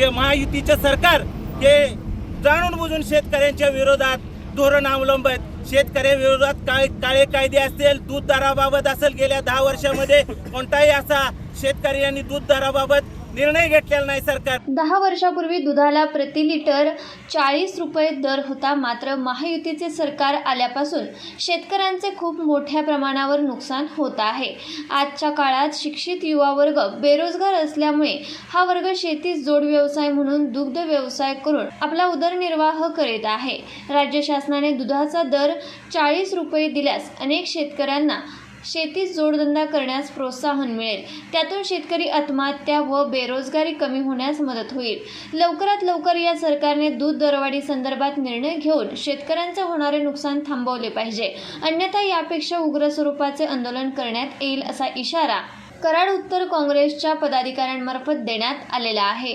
हे महायुतीचं सरकार हे जाणून बुजून शेतकऱ्यांच्या विरोधात धोरण अवलंबत. शेतकऱ्यांविरोधात काळे काळे कायदे असतील दूध दराबाबत असेल गेल्या दहा वर्षामध्ये कोणताही असा शेतकरी यांनी दूध दराबाबत निर्णय घेतलेला नाही सरकार. दहा वर्षापूर्वी दुधाला प्रति लिटर चाळीस रुपये दर होता मात्र महायुतीचे सरकार आल्यापासून शेतकऱ्यांचे खूप मोठ्या प्रमाणावर नुकसान होत आहे. आजच्या काळात शिक्षित युवा वर्ग बेरोजगार असल्यामुळे हा वर्ग शेतीस जोड व्यवसाय म्हणून दुग्ध व्यवसाय करून आपला उदरनिर्वाह करीत आहे. राज्य शासनाने दुधाचा दर चाळीस रुपये दिल्यास अनेक शेतकऱ्यांना शेतीत जोडधंदा करण्यास प्रोत्साहन मिळेल. त्यातून शेतकरी आत्महत्या व बेरोजगारी कमी होण्यास मदत होईल. लवकरात लवकर या सरकारने दूध दरवाढी संदर्भात निर्णय घेऊन शेतकऱ्यांचे होणारे नुकसान थांबवले पाहिजे. अन्यथा यापेक्षा उग्र स्वरूपाचे आंदोलन करण्यात येईल असा इशारा कराड उत्तर काँग्रेसच्या पदाधिकाऱ्यांमार्फत देण्यात आलेला आहे.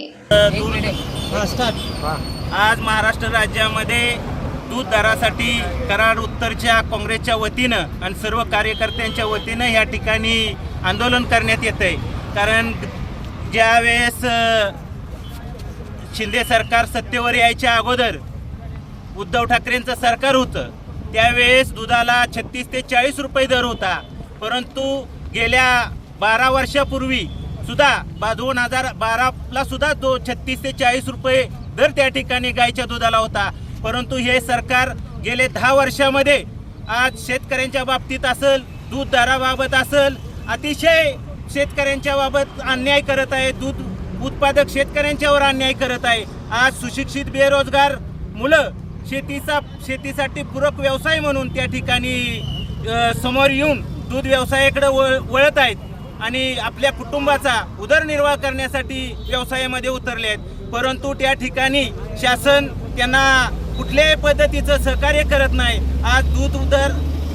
आज महाराष्ट्र राज्यामध्ये दूध दरासाठी कराड उत्तरच्या काँग्रेसच्या वतीनं आणि सर्व कार्यकर्त्यांच्या वतीनं या ठिकाणी आंदोलन करण्यात येत आहे कारण ज्यावेळेस शिंदे सरकार सत्तेवर यायच्या अगोदर उद्धव ठाकरेंचं सरकार होतं त्यावेळेस दुधाला छत्तीस ते चाळीस रुपये दर होता. परंतु गेल्या बारा वर्षापूर्वी सुद्धा बा दोन हजार बाराला सुद्धा दो छत्तीस ते चाळीस रुपये दर त्या ठिकाणी गायच्या दुधाला होता. परंतु हे सरकार गेले दहा वर्षामध्ये आज शेतकऱ्यांच्या बाबतीत असेल दूध दराबाबत असेल अतिशय शेतकऱ्यांच्या बाबत अन्याय करत आहे दूध उत्पादक शेतकऱ्यांच्यावर अन्याय करत आहे. आज सुशिक्षित बेरोजगार मुलं शेतीचा शेतीसाठी पूरक व्यवसाय म्हणून त्या ठिकाणी समोर येऊन दूध व्यवसायाकडे वळ वळत आहेत आणि आपल्या कुटुंबाचा उदरनिर्वाह करण्यासाठी व्यवसायामध्ये उतरले आहेत. परंतु त्या ठिकाणी शासन त्यांना कुठल्याही पद्धतीचं सहकार्य करत नाही. आज दूध दर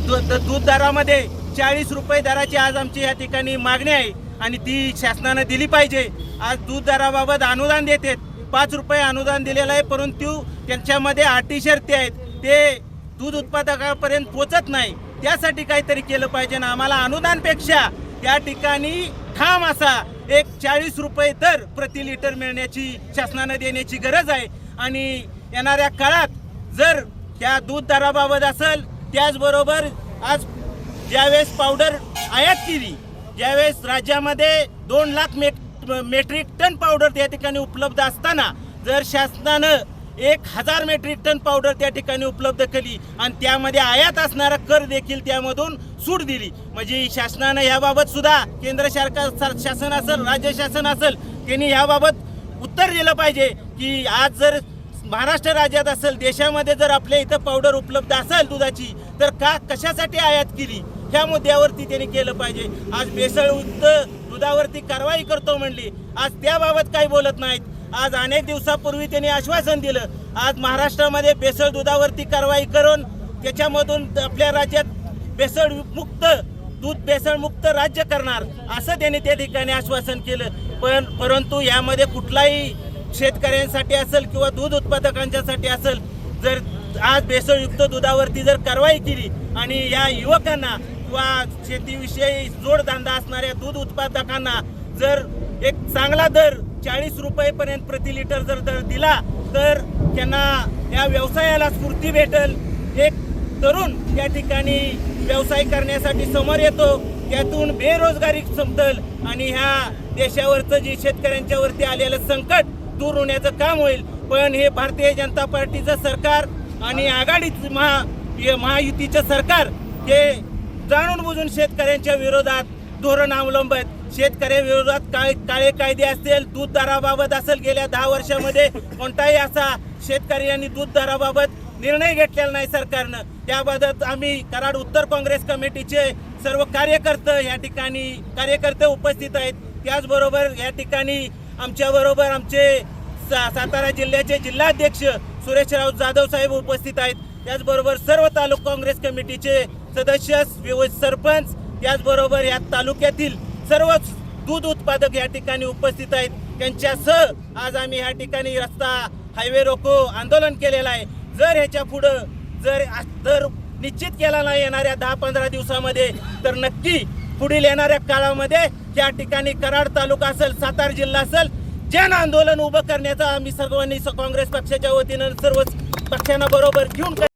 दू- दूध दरामध्ये चाळीस रुपये दराची आज आमची या ठिकाणी मागणी आहे आणि ती शासनानं दिली पाहिजे. आज दूध दराबाबत अनुदान देतात पाच रुपये अनुदान दिलेलं आहे परंतु त्यांच्यामध्ये अटी शर्ती आहेत. ते दूध उत्पादकापर्यंत पोचत नाही. त्यासाठी काहीतरी केलं पाहिजे ना आम्हाला अनुदानपेक्षा त्या ठिकाणी ठाम असा एक चाळीस रुपये दर प्रति लिटर मिळण्याची शासनानं देण्याची गरज आहे. आणि येणाऱ्या काळात जर त्या दूध दराबाबत असेल त्याचबरोबर आज ज्यावेळेस पावडर आयात केली ज्यावेळेस राज्यामध्ये दोन lakh met metric ton powder त्या ठिकाणी उपलब्ध असताना जर शासनानं एक हजार मेट्रिक टन पावडर त्या ठिकाणी उपलब्ध केली आणि त्यामध्ये आयात असणारा कर देखील त्यामधून सूट दिली म्हणजे शासनानं याबाबत सुद्धा केंद्र सरकार शासन असेल राज्य शासन असेल त्यांनी याबाबत उत्तर दिलं पाहिजे की आज जर महाराष्ट्र राज्यात असेल देशामध्ये जर आपल्या इथं पावडर उपलब्ध असेल दुधाची तर का कशासाठी आयात केली? ह्या मुद्द्यावरती त्यांनी केलं पाहिजे. आज बेसळयुक्त दुधावरती कारवाई करतो म्हणली. आज त्याबाबत काही बोलत नाहीत. आज अनेक दिवसापूर्वी त्यांनी आश्वासन दिलं. आज महाराष्ट्रामध्ये बेसळ दुधावरती कारवाई करून त्याच्यामधून आपल्या राज्यात बेसळ मुक्त दूध भेसळमुक्त राज्य करणार असं त्यांनी त्या ठिकाणी आश्वासन केलं. पण परंतु यामध्ये कुठलाही शेतकऱ्यांसाठी असेल किंवा दूध उत्पादकांच्यासाठी असेल जर आज भेसळयुक्त दुधावरती जर कारवाई केली आणि या युवकांना किंवा शेतीविषयी जोडधंदा असणाऱ्या दूध उत्पादकांना जर एक चांगला दर चाळीस रुपयेपर्यंत प्रति लिटर जर दर दिला तर त्यांना या व्यवसायाला स्फूर्ती भेटेल. एक तरुण त्या ठिकाणी व्यवसाय करण्यासाठी समोर येतो त्यातून बेरोजगारी संपतल आणि ह्या देशावरचं जे शेतकऱ्यांच्यावरती आलेलं संकट दूर होण्याचं काम होईल. पण हे भारतीय जनता पार्टीचं सरकार आणि आघाडीच महा महायुतीचं सरकार हे जाणून बुजून शेतकऱ्यांच्या विरोधात धोरण अवलंबत. शेतकऱ्याविरोधात काळे काळे कायदे असतील दूध दराबाबत असेल गेल्या दहा वर्षामध्ये कोणताही असा शेतकरी यांनी दूध दराबाबत निर्णय घेतलेला नाही सरकारनं. त्याबाबत आम्ही कराड उत्तर काँग्रेस कमिटीचे सर्व कार्यकर्ते या ठिकाणी कार्यकर्ते उपस्थित आहेत. त्याचबरोबर या ठिकाणी आमच्याबरोबर आमचे सा- सातारा जिल्ह्याचे जिल्हाध्यक्ष सुरेशराव जाधव साहेब उपस्थित आहेत. त्याचबरोबर सर्व तालुका काँग्रेस कमिटीचे सदस्य सरपंच त्याचबरोबर या तालुक्यातील सर्वच दूध उत्पादक या ठिकाणी उपस्थित आहेत. त्यांच्यासह आज आम्ही या ठिकाणी रस्ता हायवे रोको आंदोलन केलेलं आहे. जर ह्याच्या पुढं जर जर निश्चित केला नाही येणाऱ्या दहा पंधरा दिवसामध्ये तर नक्की पुढील येणाऱ्या काळामध्ये या ठिकाणी कराड तालुका असेल सातारा जिल्हा असेल जन आंदोलन उभं करण्याचा आम्ही सर्वांनी काँग्रेस पक्षाच्या वतीनं सर्व पक्षांना बरोबर घेऊन